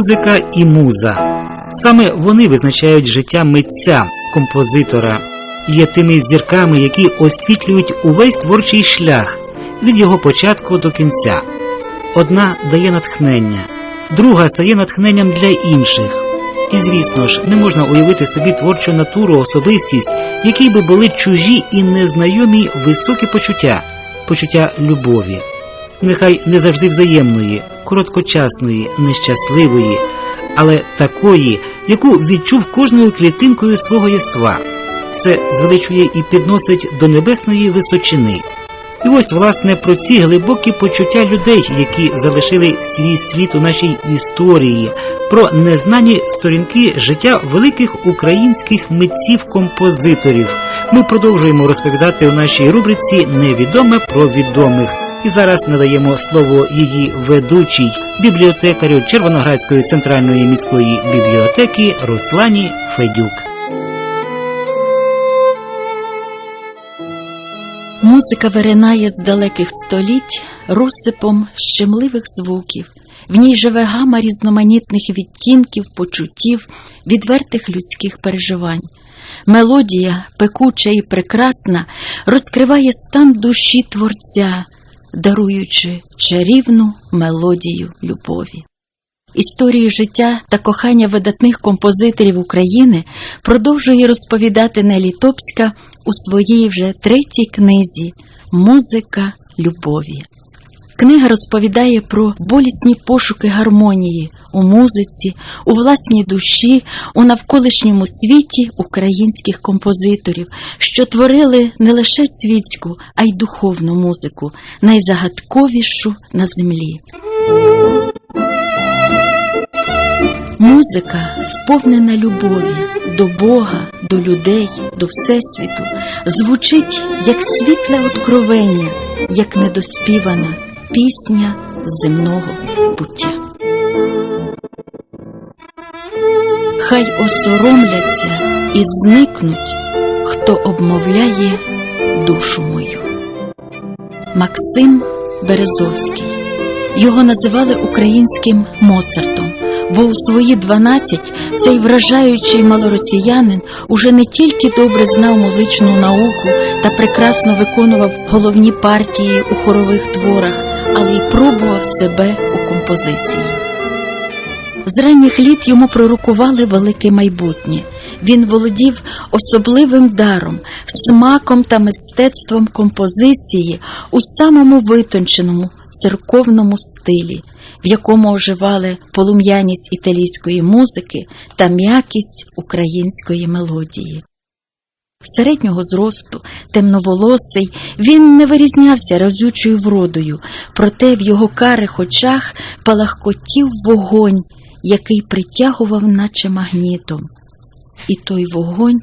музика і муза. Саме вони визначають життя митця, композитора, є тими зірками, які освітлюють увесь творчий шлях від його початку до кінця. Одна дає натхнення, друга стає натхненням для інших. І, звісно ж, не можна уявити собі творчу натуру, особистість, якій би були чужі і незнайомі високі почуття, почуття любові, нехай не завжди взаємної, короткочасної, нещасливої, але такої, яку відчув кожною клітинкою свого єства. Це звеличує і підносить до небесної височини. І ось, власне, про ці глибокі почуття людей, які залишили свій світ у нашій історії, про незнані сторінки життя великих українських митців-композиторів. Ми продовжуємо розповідати у нашій рубриці Невідоме про відомих. І зараз надаємо слово її ведучій бібліотекарю Червоноградської центральної міської бібліотеки Руслані Федюк. Музика виринає з далеких століть розсипом щемливих звуків. В ній живе гама різноманітних відтінків, почуттів, відвертих людських переживань. Мелодія, пекуча і прекрасна, розкриває стан душі творця, даруючи чарівну мелодію любові. Історію життя та кохання видатних композиторів України продовжує розповідати Нелі Топська у своїй вже третій книзі Музика любові. Книга розповідає про болісні пошуки гармонії у музиці, у власній душі, у навколишньому світі українських композиторів, що творили не лише світську, а й духовну музику, найзагадковішу на землі. Музика сповнена любові до Бога, до людей, до Всесвіту, звучить як світле откровення, як недоспівана пісня земного буття. Хай осоромляться і зникнуть, хто обмовляє душу мою. Максим Березовський. Його називали українським Моцартом, бо у свої 12 цей вражаючий малоросіянин уже не тільки добре знав музичну науку та прекрасно виконував головні партії у хорових творах, але й пробував себе у композиції. З ранніх літ йому пророкували велике майбутнє. Він володів особливим даром, смаком та мистецтвом композиції у самому витонченому церковному стилі, в якому оживали полум'яність італійської музики та м'якість української мелодії. Середнього зросту, темноволосий, він не вирізнявся разючою вродою, проте в його карих очах палахкотів вогонь, який притягував, наче магнітом. І той вогонь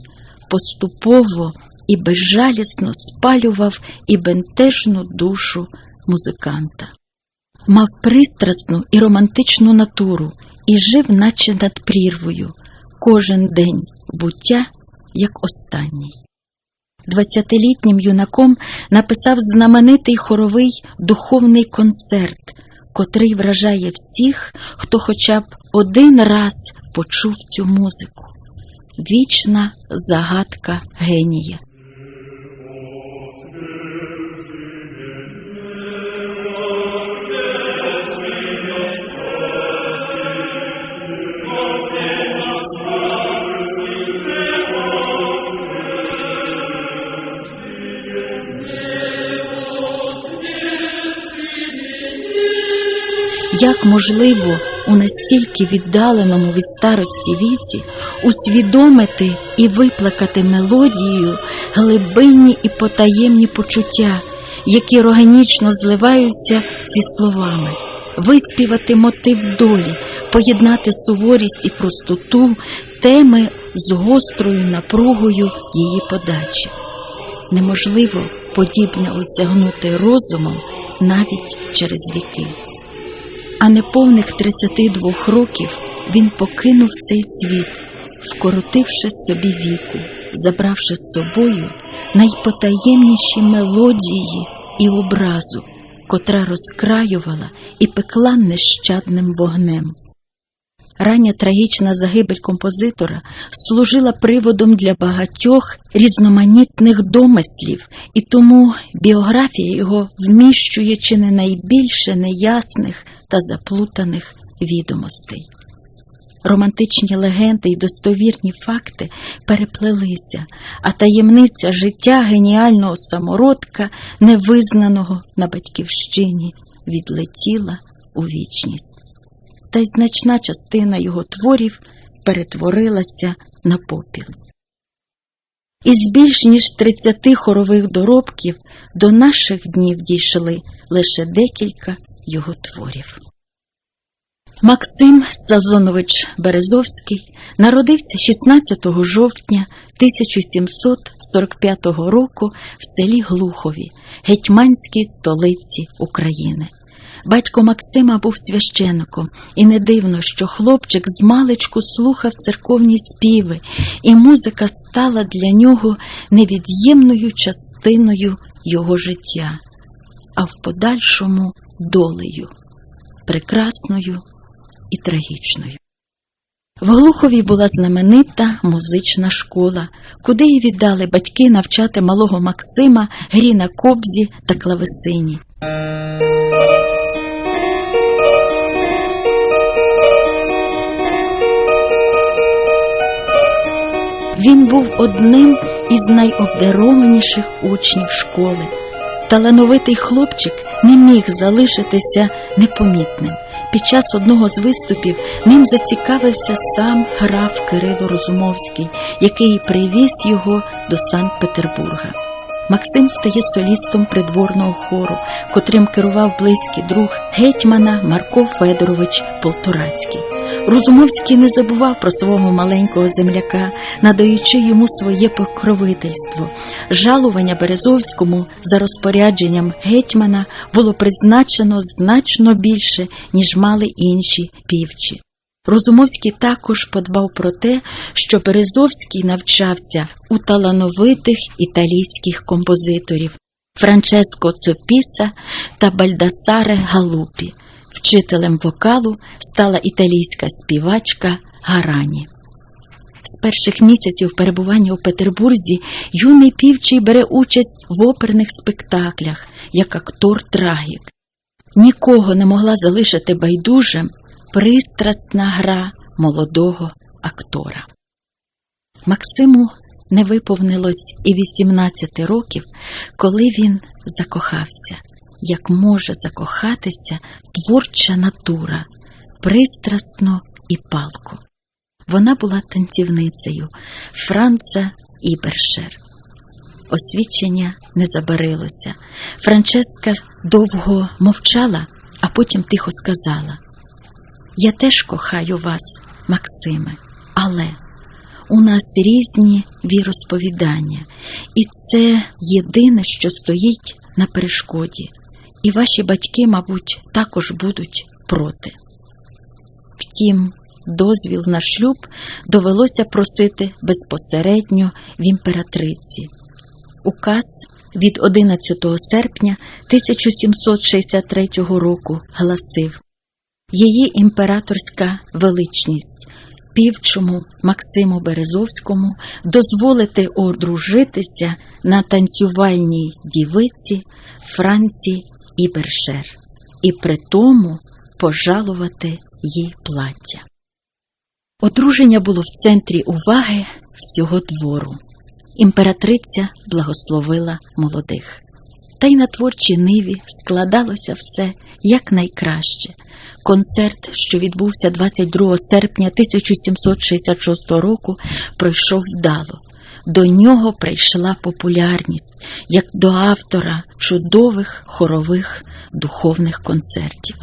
поступово і безжалісно спалював і бентежну душу музиканта. Мав пристрасну і романтичну натуру і жив, наче над прірвою, кожен день буття як останній. Двадцятилітнім юнаком написав знаменитий хоровий духовний концерт, котрий вражає всіх, хто хоча б один раз почув цю музику. Вічна загадка генія. Як можливо у настільки віддаленому від старості віці усвідомити і виплакати мелодією глибинні і потаємні почуття, які органічно зливаються зі словами, виспівати мотив долі, поєднати суворість і простоту теми з гострою напругою її подачі. Неможливо подібне осягнути розумом навіть через віки. А неповних 32 років він покинув цей світ, вкоротивши собі віку, забравши з собою найпотаємніші мелодії і образу, котра розкраювала і пекла нещадним вогнем. Рання трагічна загибель композитора служила приводом для багатьох різноманітних домислів, і тому біографія його вміщує чи не найбільше неясних та заплутаних відомостей. Романтичні легенди й достовірні факти переплелися, а таємниця життя геніального самородка, невизнаного на батьківщині, відлетіла у вічність. Та й значна частина його творів перетворилася на попіл. Із більш ніж 30 хорових доробків до наших днів дійшли лише декілька його творів. Максим Сазонович Березовський народився 16 жовтня 1745 року в селі Глухові, гетьманській столиці України. Батько Максима був священиком, і не дивно, що хлопчик з маличку слухав церковні співи, і музика стала для нього невід'ємною частиною його життя, а в подальшому долею, прекрасною і трагічною. В Глухові була знаменита музична школа, куди й віддали батьки навчати малого Максима грі на кобзі та клавесині. Він був одним із найобдарованіших учнів школи. Талановитий хлопчик не міг залишитися непомітним. Під час одного з виступів ним зацікавився сам граф Кирило Розумовський, який привіз його до Санкт-Петербурга. Максим стає солістом придворного хору, котрим керував близький друг гетьмана Марко Федорович Полторацький. Розумовський не забував про свого маленького земляка, надаючи йому своє покровительство. Жалування Березовському за розпорядженням гетьмана було призначено значно більше, ніж мали інші півчі. Розумовський також подбав про те, що Березовський навчався у талановитих італійських композиторів Франческо Цопіса та Бальдасаре Галупі. Вчителем вокалу стала італійська співачка Гарані. З перших місяців перебування у Петербурзі юний півчий бере участь в оперних спектаклях як актор трагік. Нікого не могла залишити байдужим пристрасна гра молодого актора. Максиму не виповнилось і 18 років, коли він закохався, як може закохатися творча натура, пристрасно і палко. Вона була танцівницею Франца Ібершер. Освічення не забарилося. Франческа довго мовчала, а потім тихо сказала: Я теж кохаю вас, Максиме, але у нас різні віросповідання, і це єдине, що стоїть на перешкоді, і ваші батьки, мабуть, також будуть проти. Втім, дозвіл на шлюб довелося просити безпосередньо в імператриці. Указ від 11 серпня 1763 року гласив Її імператорська величність півчому Максиму Березовському дозволити одружитися на танцювальній дівиці Франці Ібершер і при тому пожалувати їй плаття. Одруження було в центрі уваги всього двору. Імператриця благословила молодих. Та й на творчій ниві складалося все якнайкраще. Концерт, що відбувся 22 серпня 1766 року, пройшов вдало. До нього прийшла популярність як до автора чудових хорових духовних концертів.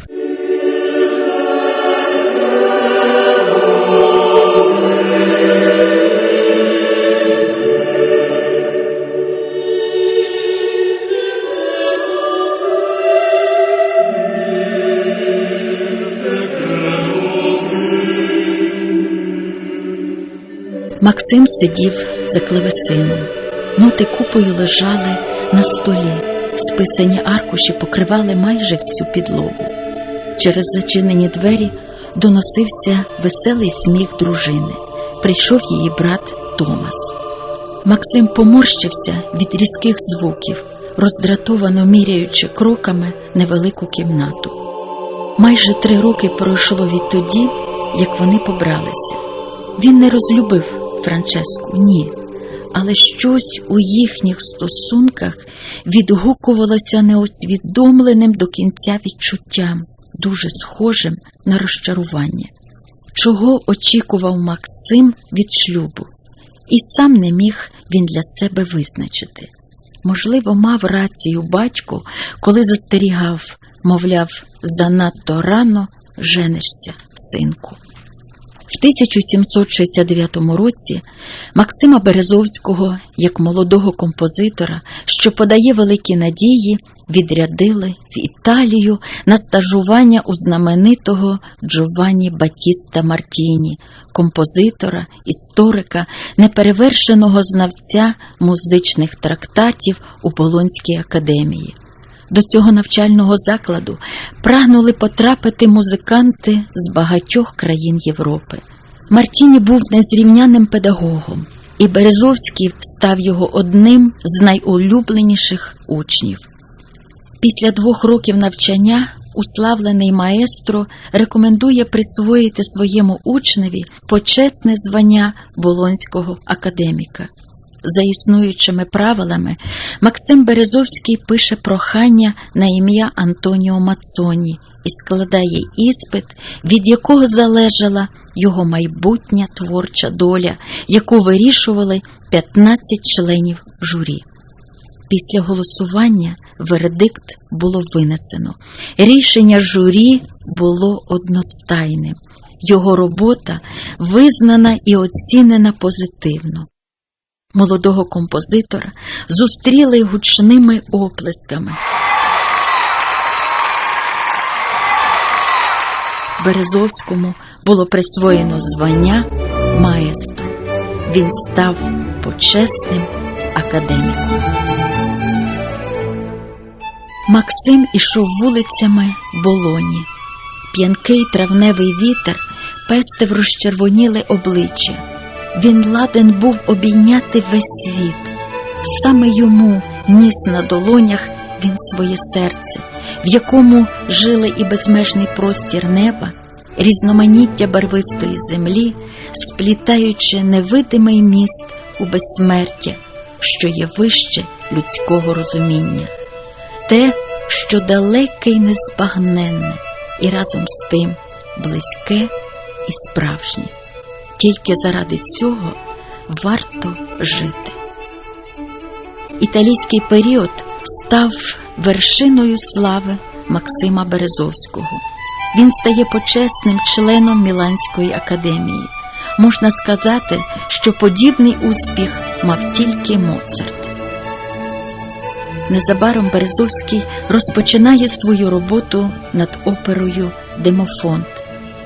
Максим сидів за клавесином. Ноти купою лежали на столі, списані аркуші покривали майже всю підлогу. Через зачинені двері доносився веселий сміх дружини. Прийшов її брат Томас. Максим поморщився від різких звуків, роздратовано міряючи кроками невелику кімнату. Майже три роки пройшло відтоді, як вони побралися. Він не розлюбив Франческу, ні. Але щось у їхніх стосунках відгукувалося неосвідомленим до кінця відчуттям, дуже схожим на розчарування. Чого очікував Максим від шлюбу? І сам не міг він для себе визначити. Можливо, мав рацію батько, коли застерігав, мовляв, занадто рано женишся, синку. В 1769 році Максима Березовського, як молодого композитора, що подає великі надії, відрядили в Італію на стажування у знаменитого Джованні Батіста Мартіні, композитора, історика, неперевершеного знавця музичних трактатів у Болонській академії. До цього навчального закладу прагнули потрапити музиканти з багатьох країн Європи. Мартіні був незрівняним педагогом, і Березовський став його одним з найулюбленіших учнів. Після двох років навчання уславлений маестро рекомендує присвоїти своєму учневі почесне звання болонського академіка. За існуючими правилами, Максим Березовський пише прохання на ім'я Антоніо Мацоні і складає іспит, від якого залежала його майбутня творча доля, яку вирішували 15 членів журі. Після голосування вердикт було винесено. Рішення журі було одностайним. Його робота визнана і оцінена позитивно. Молодого композитора зустріли гучними оплесками. Березовському було присвоєно звання маестро. Він став почесним академіком. Максим ішов вулицями Болоні. П'янкий травневий вітер пестив розчервоніле обличчя. Він ладен був обійняти весь світ. Саме йому ніс на долонях він своє серце, в якому жили і безмежний простір неба, різноманіття барвистої землі, сплітаючи невидимий міст у безсмертя, що є вище людського розуміння, те, що далеке й незбагненне, і разом з тим близьке і справжнє. Тільки заради цього варто жити. Італійський період став вершиною слави Максима Березовського. Він стає почесним членом Міланської академії. Можна сказати, що подібний успіх мав тільки Моцарт. Незабаром Березовський розпочинає свою роботу над оперою Демофонт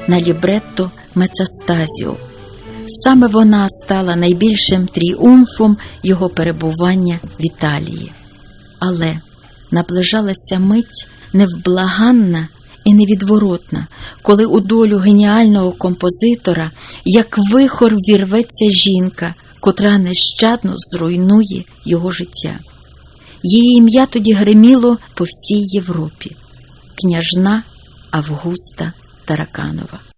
на лібретто Мецастазіо. Саме вона стала найбільшим тріумфом його перебування в Італії. Але наближалася мить невблаганна і невідворотна, коли у долю геніального композитора, як вихор вірветься жінка, котра нещадно зруйнує його життя. Її ім'я тоді гриміло по всій Європі княжна Августа Тараканова.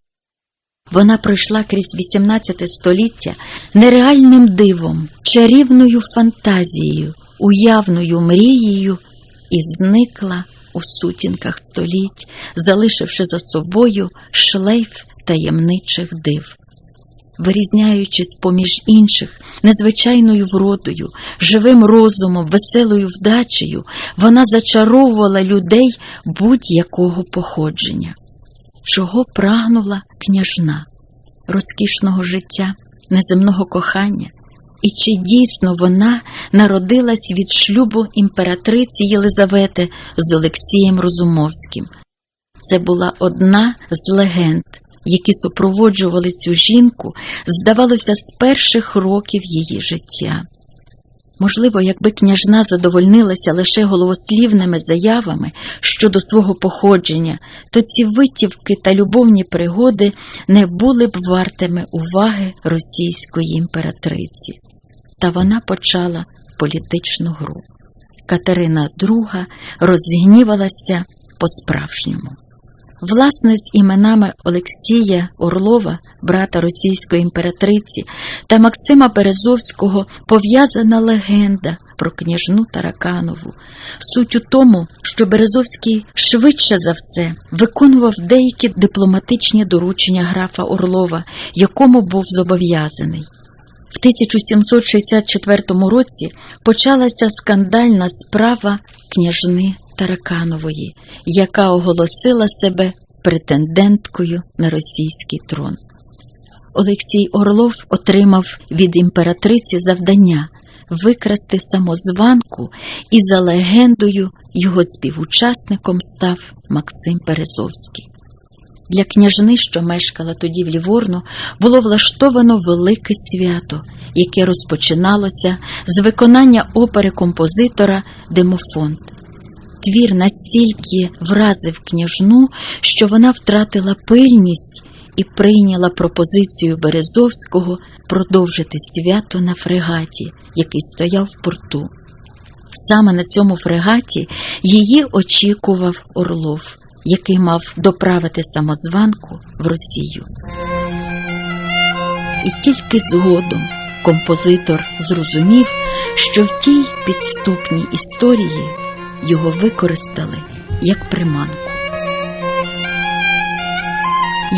Вона пройшла крізь 18 століття нереальним дивом, чарівною фантазією, уявною мрією і зникла у сутінках століть, залишивши за собою шлейф таємничих див. Вирізняючись поміж інших незвичайною вродою, живим розумом, веселою вдачею, вона зачаровувала людей будь-якого походження. Чого прагнула княжна, розкішного життя, неземного кохання, і чи дійсно вона народилась від шлюбу імператриці Єлизавети з Олексієм Розумовським? Це була одна з легенд, які супроводжували цю жінку, здавалося, з перших років її життя. Можливо, якби княжна задовольнилася лише голослівними заявами щодо свого походження, то ці витівки та любовні пригоди не були б вартими уваги російської імператриці. Та вона почала політичну гру. Катерина II розгнівалася по-справжньому. Власне, з іменами Олексія Орлова, брата російської імператриці, та Максима Березовського пов'язана легенда про княжну Тараканову. Суть у тому, що Березовський швидше за все виконував деякі дипломатичні доручення графа Орлова, якому був зобов'язаний. В 1764 році почалася скандальна справа княжни Тараканової, яка оголосила себе претенденткою на російський трон. Олексій Орлов отримав від імператриці завдання викрасти самозванку, і за легендою його співучасником став Максим Березовський. Для княжни, що мешкала тоді в Ліворно, було влаштовано велике свято, яке розпочиналося з виконання опери композитора Демофонт. Твір настільки вразив княжну, що вона втратила пильність і прийняла пропозицію Березовського продовжити свято на фрегаті, який стояв в порту. Саме на цьому фрегаті її очікував Орлов, який мав доправити самозванку в Росію. І тільки згодом композитор зрозумів, що в тій підступній історії його використали як приманку.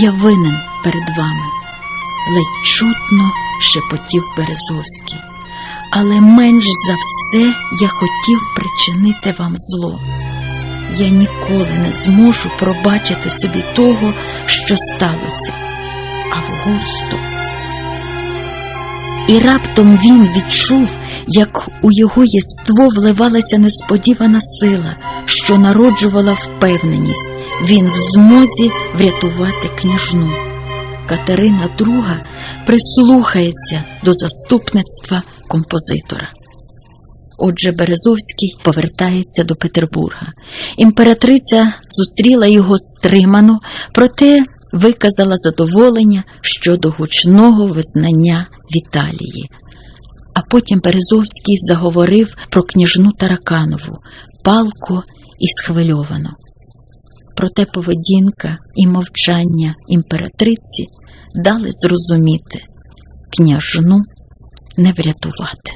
Я винен перед вами, ледь чутно шепотів Березовський, але менш за все я хотів причинити вам зло. Я ніколи не зможу пробачити собі того, що сталося. Августо. І раптом він відчув, як у його єство вливалася несподівана сила, що народжувала впевненість, він в змозі врятувати княжну. Катерина II прислухається до заступництва композитора. Отже, Березовський повертається до Петербурга. Імператриця зустріла його стримано, проте виказала задоволення щодо гучного визнання Віталії. А потім Березовський заговорив про княжну Тараканову палко і схвильовано. Проте поведінка і мовчання імператриці дали зрозуміти княжну не врятувати.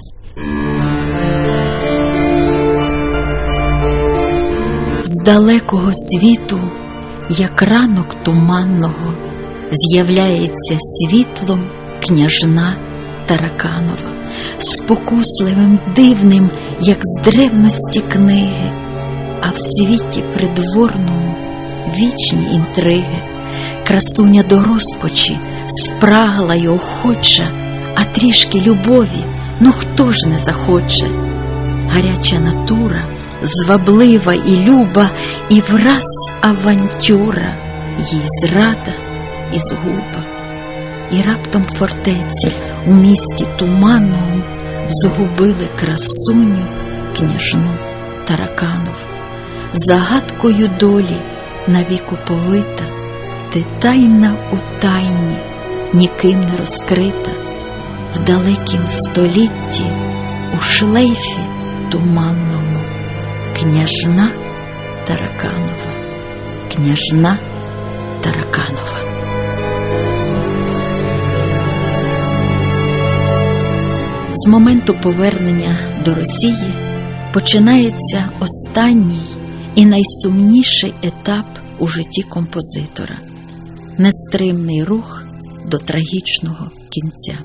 З далекого світу, як ранок туманного, з'являється світлом княжна Тараканова, спокусливим, дивним, як з древності книги, а в світі придворному вічні інтриги, красуня до розкочі, спрагла й охоча, а трішки любові, ну хто ж не захоче? Гаряча натура, зваблива і люба, і враз авантюра, їй зрада і згуба. І раптом фортеці у місті туманному згубили красуню княжну Тараканову. Загадкою долі навіку повита, ти тайна у тайні, ніким не розкрита, в далекім столітті у шлейфі туманному княжна Тараканова, княжна Тараканова. З моменту повернення до Росії починається останній і найсумніший етап у житті композитора нестримний рух до трагічного кінця.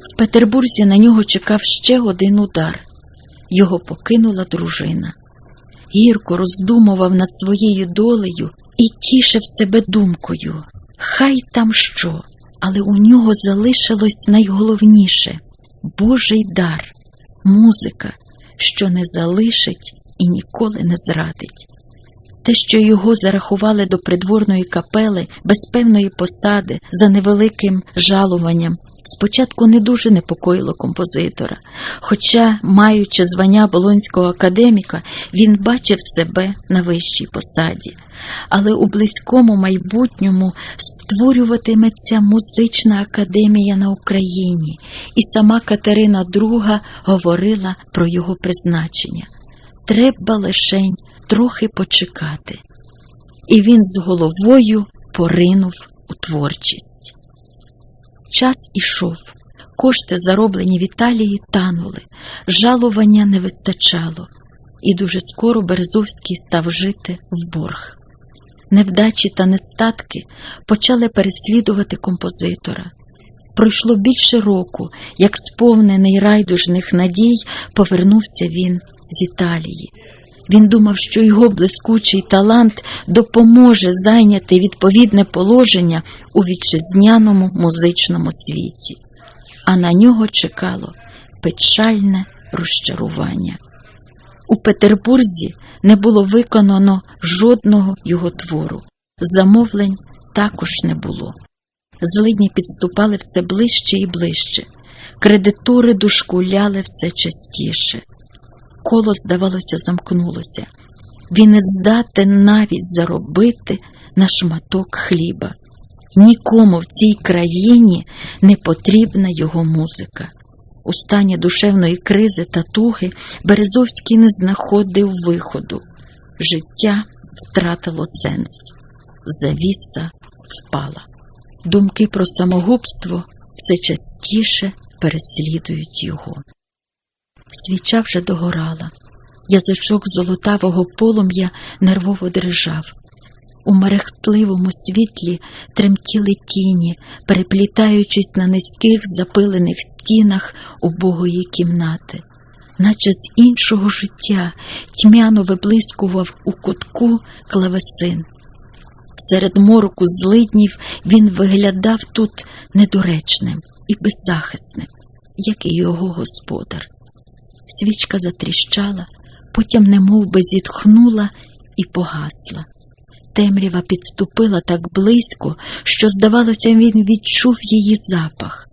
В Петербурзі на нього чекав ще один удар. Його покинула дружина. Гірко роздумував над своєю долею і тішив себе думкою. Хай там що, але у нього залишилось найголовніше Божий дар, музика, що не залишить і ніколи не зрадить. Те, що його зарахували до придворної капели без певної посади за невеликим жалуванням, спочатку не дуже непокоїло композитора, хоча, маючи звання болонського академіка, він бачив себе на вищій посаді. Але у близькому майбутньому створюватиметься музична академія на Україні, і сама Катерина II говорила про його призначення. Треба лишень трохи почекати. І він з головою поринув у творчість. Час ішов. Кошти, зароблені в Італії, танули, жалування не вистачало, і дуже скоро Березовський став жити в борг. Невдачі та нестатки почали переслідувати композитора. Пройшло більше року, як сповнений райдужних надій, повернувся він з Італії. Він думав, що його блискучий талант допоможе зайняти відповідне положення у вітчизняному музичному світі, а на нього чекало печальне розчарування. У Петербурзі не було виконано жодного його твору, замовлень також не було. Злидні підступали все ближче і ближче, кредитори дошкуляли все частіше коло, здавалося, замкнулося. Він не здатен навіть заробити на шматок хліба. Нікому в цій країні не потрібна його музика. У стані душевної кризи та туги Березовський не знаходив виходу. Життя втратило сенс. Завіса впала. Думки про самогубство все частіше переслідують його. Свіча вже догорала. Язичок золотавого полум'я нервово дрижав. У мерехтливому світлі тремтіли тіні, переплітаючись на низьких запилених стінах убогої кімнати, наче з іншого життя тьмяно виблискував у кутку клавесин. Серед мороку злиднів він виглядав тут недоречним і беззахисним, як і його господар. Свічка затріщала, потім немов би зітхнула і погасла. Темрява підступила так близько, що, здавалося, він відчув її запах.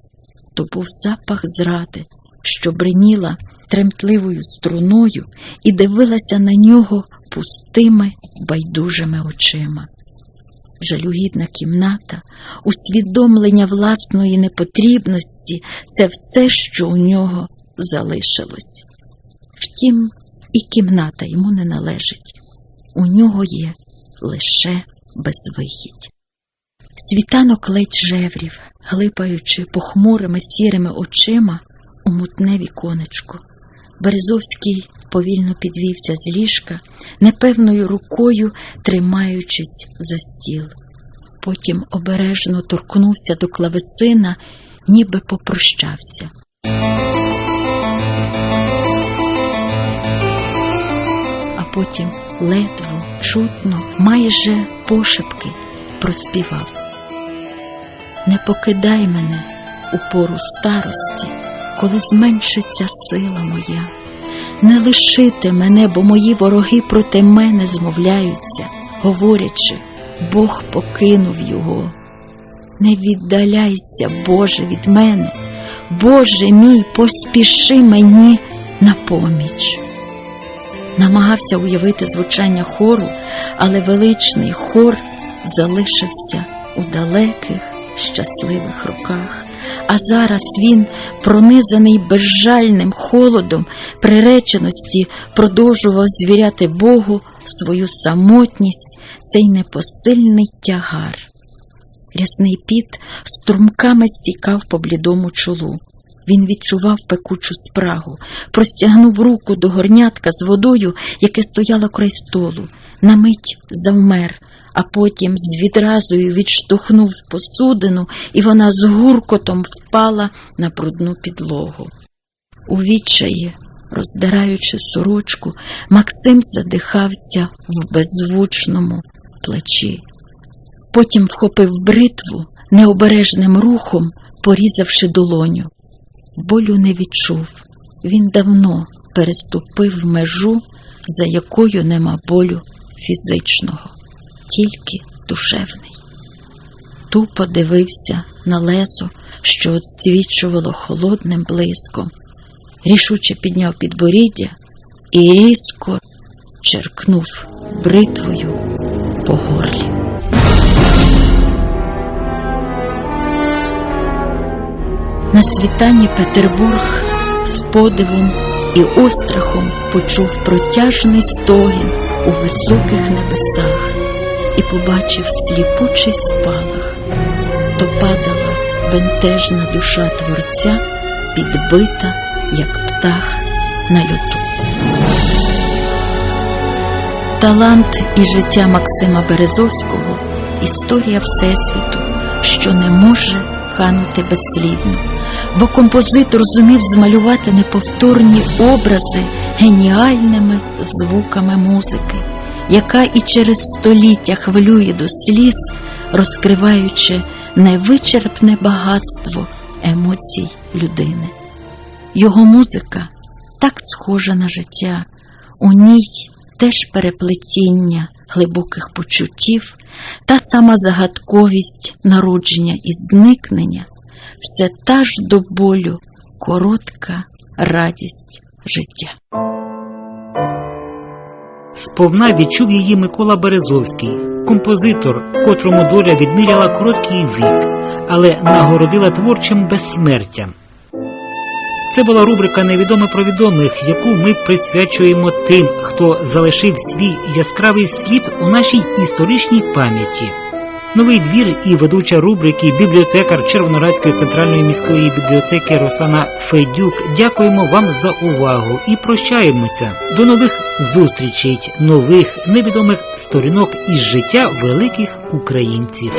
То був запах зради, що бриніла тремтливою струною і дивилася на нього пустими байдужими очима. Жалюгідна кімната, усвідомлення власної непотрібності це все, що у нього залишилось. Втім, і кімната йому не належить. У нього є лише безвихідь. Світанок ледь жеврів, глипаючи похмурими сірими очима у мутне віконечко. Березовський повільно підвівся з ліжка, непевною рукою тримаючись за стіл. Потім обережно торкнувся до клавесина, ніби попрощався. Потім ледве, чутно, майже пошепки проспівав. Не покидай мене у пору старості, коли зменшиться сила моя. Не лишити мене, бо мої вороги проти мене змовляються, говорячи, Бог покинув його. Не віддаляйся, Боже, від мене, Боже мій, поспіши мені на поміч намагався уявити звучання хору, але величний хор залишився у далеких, щасливих руках. А зараз він, пронизаний безжальним холодом приреченості, продовжував звіряти Богу свою самотність, цей непосильний тягар. Рясний піт струмками стікав по блідому чолу. Він відчував пекучу спрагу, простягнув руку до горнятка з водою, яке стояло край столу, на мить завмер, а потім з відразою відштовхнув посудину, і вона з гуркотом впала на брудну підлогу. У відчаї, роздираючи сорочку, Максим задихався в беззвучному плачі. Потім вхопив бритву необережним рухом, порізавши долоню болю не відчув. Він давно переступив межу, за якою нема болю фізичного, тільки душевний. Тупо дивився на лезо, що отсвічувало холодним блиском. Рішуче підняв підборіддя і різко черкнув бритвою по горлі. На світанні Петербург з подивом і острахом почув протяжний стогін у високих небесах і побачив сліпучий спалах, то падала бентежна душа творця, підбита, як птах на льоту. Талант і життя Максима Березовського історія Всесвіту, що не може канути безслідно, бо композитор зумів змалювати неповторні образи геніальними звуками музики, яка і через століття хвилює до сліз, розкриваючи невичерпне багатство емоцій людини. Його музика так схожа на життя, у ній теж переплетіння глибоких почуттів, та сама загадковість народження і зникнення, все та ж до болю коротка радість життя. Сповна відчув її Микола Березовський, композитор, котрому доля відміряла короткий вік, але нагородила творчим безсмертям. Це була рубрика Невідоме про відомих, яку ми присвячуємо тим, хто залишив свій яскравий слід у нашій історичній пам'яті. Новий двір і ведуча рубрики бібліотекар Червонорадської центральної міської бібліотеки Руслана Федюк. Дякуємо вам за увагу і прощаємося. До нових зустрічей, нових невідомих сторінок із життя великих українців.